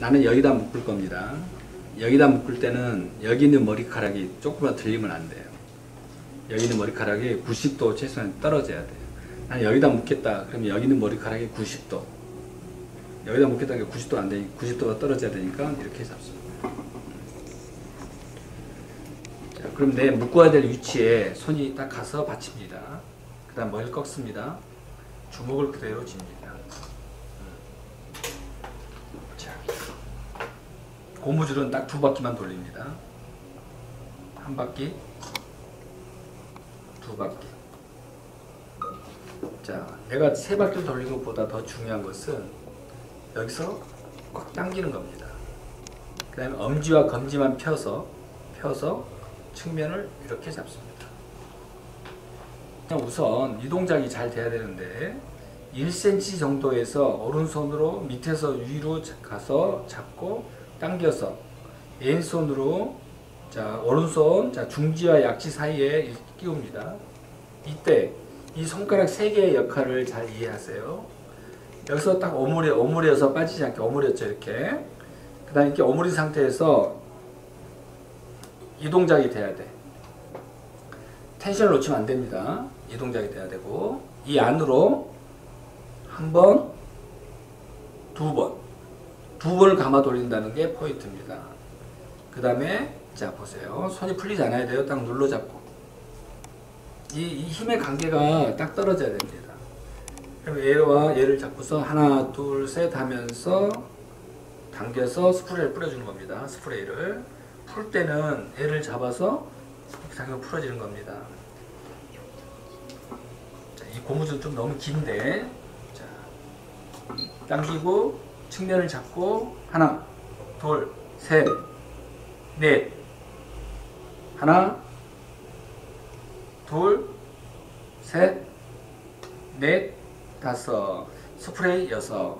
나는 여기다 묶을 겁니다. 여기다 묶을 때는 여기 있는 머리카락이 조금만 들리면 안 돼요. 여기 있는 머리카락이 90도 최소한 떨어져야 돼요. 나는 여기다 묶겠다. 그러면 여기 있는 머리카락이 90도. 여기다 묶겠다는 게 90도 안 되니 90도가 떨어져야 되니까 이렇게 잡습니다. 자, 그럼 내 묶어야 될 위치에 손이 딱 가서 받칩니다. 그 다음 머리를 꺾습니다. 주먹을 그대로 쥡니다. 자, 고무줄은 딱 두 바퀴만 돌립니다. 한 바퀴, 두 바퀴. 자, 내가 세 바퀴 돌리는 것보다 더 중요한 것은 여기서 꽉 당기는 겁니다. 그 다음에 엄지와 검지만 펴서, 펴서 측면을 이렇게 잡습니다. 우선 이 동작이 잘 돼야 되는데 1cm 정도에서 오른손으로 밑에서 위로 가서 잡고 당겨서 왼손으로 자 오른손 자 중지와 약지 사이에 끼웁니다. 이때 이 손가락 세 개의 역할을 잘 이해하세요. 여기서 딱 오므려 오므려서 빠지지 않게 오므렸죠 이렇게. 그다음 이렇게 오므린 상태에서 이 동작이 돼야 돼. 텐션을 놓치면 안 됩니다. 이 동작이 돼야 되고 이 안으로 한 번, 두 번, 두 번을 감아 돌린다는 게 포인트입니다. 그 다음에 자 보세요. 손이 풀리지 않아야 돼요. 딱 눌러 잡고 이, 이 힘의 관계가 딱 떨어져야 됩니다. 그럼 얘와 얘를 잡고서 하나, 둘, 셋 하면서 당겨서 스프레이를 뿌려주는 겁니다. 스프레이를 풀 때는 얘를 잡아서 당겨 풀어지는 겁니다. 자, 이 고무줄 좀 너무 긴데 자, 당기고 측면을 잡고 하나, 둘, 셋, 넷. 하나, 둘, 셋, 넷, 다섯. 스프레이 여섯